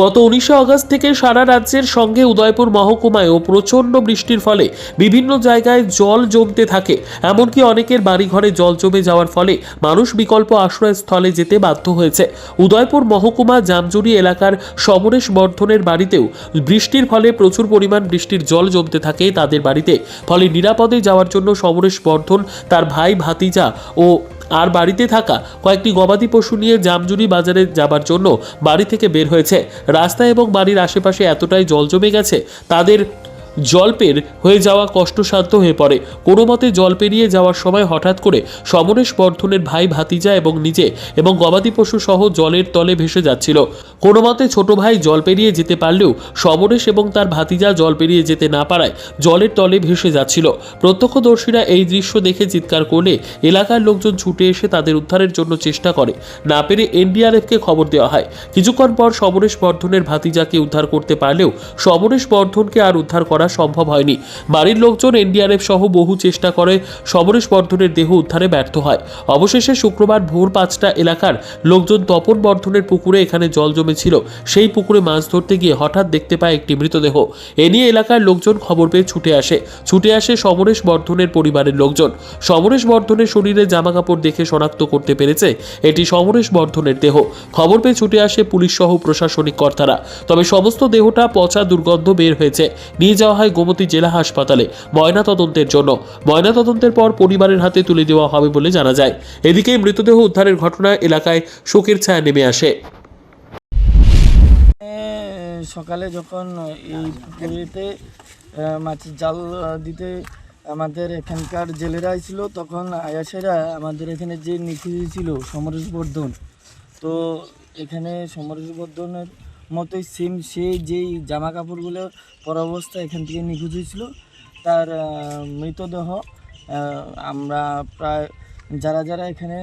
গত উনিশে আগস্ট থেকে সারা রাজ্যের সঙ্গে উদয়পুর মহকুমায়ও প্রচণ্ড বৃষ্টির ফলে বিভিন্ন জায়গায় জল জমতে থাকে। এমনকি অনেকের বাড়িঘরে জল জমে যাওয়ার ফলে মানুষ বিকল্প আশ্রয়স্থলে যেতে বাধ্য হয়েছে। উদয়পুর মহকুমা জামজুরি এলাকার সমরেশ বর্ধনের বাড়িতেও বৃষ্টির ফলে প্রচুর পরিমাণ বৃষ্টির জল জমতে থাকে তাদের বাড়িতে। ফলে নিরাপদে যাওয়ার জন্য সমরেশ বর্ধন তার ভাই ভাতিজা ও আর বাড়িতে থাকা কয়েকটি গবাদি পশু নিয়ে জামজুরি বাজারে যাবার জন্য বাড়ি থেকে বের হয়েছে। রাস্তা এবং বাড়ির আশেপাশে এতটাই জল জমে গেছে, তাদের জল পের হয়ে যাওয়া কষ্টসাধ্য হয়ে পড়ে। কোনো মতে জল পেরিয়ে যাওয়ার সময় হঠাৎ করে সমরেশ বর্ধনের ভাই ভাতিজা এবং নিজে এবং গবাদি পশু সহ জলের তলে ভেসে যাচ্ছিল। কোনো মতে ছোট ভাই জল পেরিয়ে যেতে পারলেও সমরেশ এবং তার ভাতিজা জল পেরিয়ে যেতে না পারায় জলের তলে ভেসে যাচ্ছিল। প্রত্যক্ষদর্শীরা এই দৃশ্য দেখে চিৎকার করলে এলাকার লোকজন ছুটে এসে তাদের উদ্ধারের জন্য চেষ্টা করে। না পেরে এনডিআরএফকে খবর দেওয়া হয়। কিছুক্ষণ পর সমরেশ বর্ধনের ভাতিজাকে উদ্ধার করতে পারলেও সমরেশ বর্ধনকে আর উদ্ধার করা সম্ভব হয়নি। বাড়ির লোকজন এনডিআরএফ সহ বহু চেষ্টা করে সমরেশ বর্ধনের দেহ উদ্ধারে ব্যর্থ হয়। অবশেষে শুক্রবার ভোর পাঁচটা এলাকার লোকজন তপন বর্ধনের পুকুরে এখানে জল জমেছিল সেই পুকুরে মাছ ধরতে গিয়ে হঠাৎ দেখতে পায় একটি মৃতদেহ। এ নিয়ে এলাকার লোকজন খবর পেয়ে ছুটে আসে। ছুটে আসে সমরেশ বর্ধনের পরিবারের লোকজন। সমরেশ বর্ধনের শরীরে জামা কাপড় দেখে শনাক্ত করতে পেরেছে। এটি সমরেশ বর্ধনের দেহ। খবর পেয়ে ছুটে আসে পুলিশ সহ প্রশাসনিক কর্তারা। তবে সমস্ত দেহটা পচা দুর্গন্ধ বের হয়েছে। নিয়ে যাওয়া হয় গোমতী জেলা হাসপাতালে ময়না তদন্তের জন্য। ময়না তদন্তের পর পরিবারের হাতে তুলে দেওয়া হবে বলে জানা যায়। এদিকে মৃতদেহ উদ্ধারের ঘটনায় এলাকায় শোকের ছায়া নেমে আসে। সকালে যখন এই পুকুরেতে মাছের জাল দিতে আমাদের এখানকার জেলেরা ছিল তখন আয়াসেরা আমাদের এখানে যে নিখোঁজ ছিল সমরেশ বর্ধন তো এখানে সমরেশ বর্ধনের মতোই সেম সে যেই জামা কাপড়গুলো পর অবস্থা এখান থেকে নিখোঁজ হয়েছিল, তার মৃতদেহ আমরা প্রায়, যারা যারা এখানে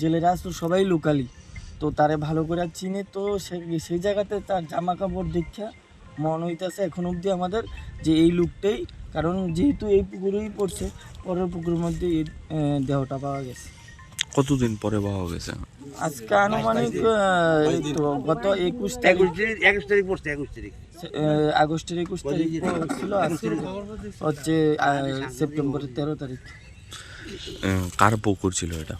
জেলেরা আসতো সবাই লোকালি তো তারে ভালো করে চিনে তো সে- সেই জায়গাতে তার জামা কাপড় দেখা মন হইতেছে এখন অবধি আমাদের যে এই লুকটাই। কারণ যেহেতু এই পুকুরেই পড়ছে পরের পুকুরের মধ্যে এই দেহটা পাওয়া গেছে। কতদিন পরে পাওয়া গেছে? আজকে আনুমানিক গত একুশ তারিখ। একুশ তারিখ একুশ তারিখ পড়ছে একুশ তারিখ। আগস্টের একুশ তারিখ ছিল আজকে। হচ্ছে সেপ্টেম্বরের তেরো তারিখ। কার পুকুর ছিল এটা?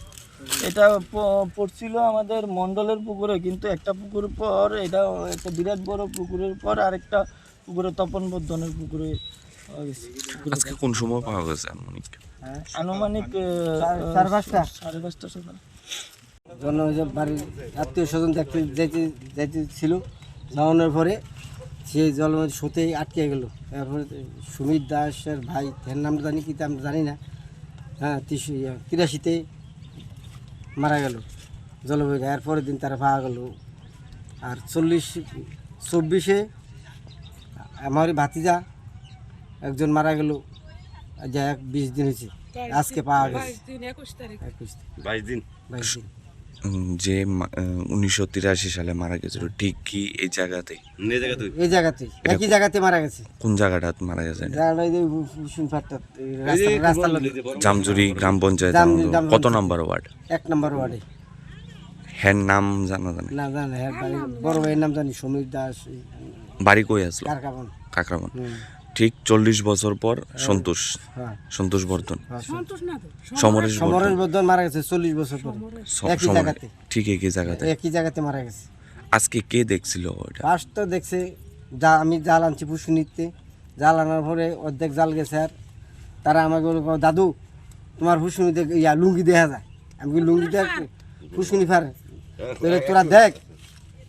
এটা প- পড়ছিল আমাদের মন্ডলের পুকুরে কিন্তু একটা পুকুর পর এটা একটা বিরাট বড় পুকুরের পর আরেকটা পুকুরে তপন বর্ধনের পুকুরে আজকে কোন সময় পাওয়া গেছে আনুমানিক? আনুমানিক আহ, সাড়ে পাঁচটা। সাড়ে পাঁচটা। সকাল। জন্য যে বাড়ির আত্মীয় স্বজন দেখতে যাইতে যাইতে ছিল যাওয়ানোর পরে সে জল সতেই আটকে গেল। তারপরে সুমিত দাসের ভাই এর নামটা জানি কি তা আমরা জানি না। হ্যাঁ তিরিশ- তিরাশিতে মারা গেল জলবায়ু এর পরের দিন তারা পাওয়া গেল। আর চল্লিশ চব্বিশে আমার ভাতিজা একজন মারা গেল। যা এক বিশ দিন হয়েছে। আজকে পাওয়া গেছে। একুশ দিন। বাইশ দিন। বাইশ দিন। যে উনিশশো তিরাশি সালে মারা গেছিল ঠিক কি এই জায়গাতে? এই জায়গাতে? একই জায়গাতে মারা গেছে। কোন জায়গাটা মারা গেছে? জামজুরি গ্রাম পঞ্চায়েত কত নাম্বার ওয়ার্ড? এক নম্বর ওয়ার্ডে। হ্যার নাম জানা জানে? না জানে হ্যাঁ বাড়ি ভাইয়ের নাম জানি সমীর দাস বাড়ি কই আসলো? কারকাবন কাকরামন। হুম। ঠিক চল্লিশ বছর পর সন্তোষ হ্যাঁ। সন্তোষ বর্ধন। হ্যাঁ, সমরেশ বর্ধন সমরেশ বর্ধন। মারা গেছে চল্লিশ বছর পরে। একই জায়গাতে। ঠিক একই জায়গাতে। একই জায়গাতে মারা গেছে। আজকে কে দেখছিল ওটা? ফার্স্ট তো দেখছে যা আমি জাল আনছি পুষু নিতে জাল আনার পরে অর্ধেক জাল গেছে আর তারা আমাকে বলল দাদু তোমার দেখ ইয়া লুঙ্গি দেখা যায়? আমি কি লুঙ্গি দেখ হুসুনি ফার। তোরা দেখ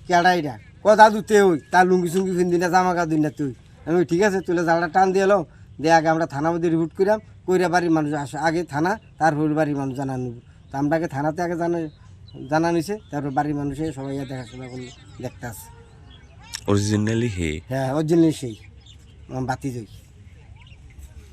কেডা এটা ক দাদু তে ওই তার লুঙ্গি সুঙ্গি ফিন্দি না জামা কাপড় না তুই। আমি ঠিক আছে তুলে জালটা টান দিয়ে এলো দিয়ে আগে আমরা থানা মধ্যে রিপোর্ট করিলাম কইরা বাড়ির মানুষ আসে আগে থানা তারপর বাড়ির মানুষ জানা নেব। তো আমরা আগে থানাতে আগে জানা জানা নিছে তারপর বাড়ির মানুষে সবাই দেখাশোনা করল দেখতে আসে। অরিজিনালি হে হ্যাঁ অরিজিনালি সেই বাতি যাই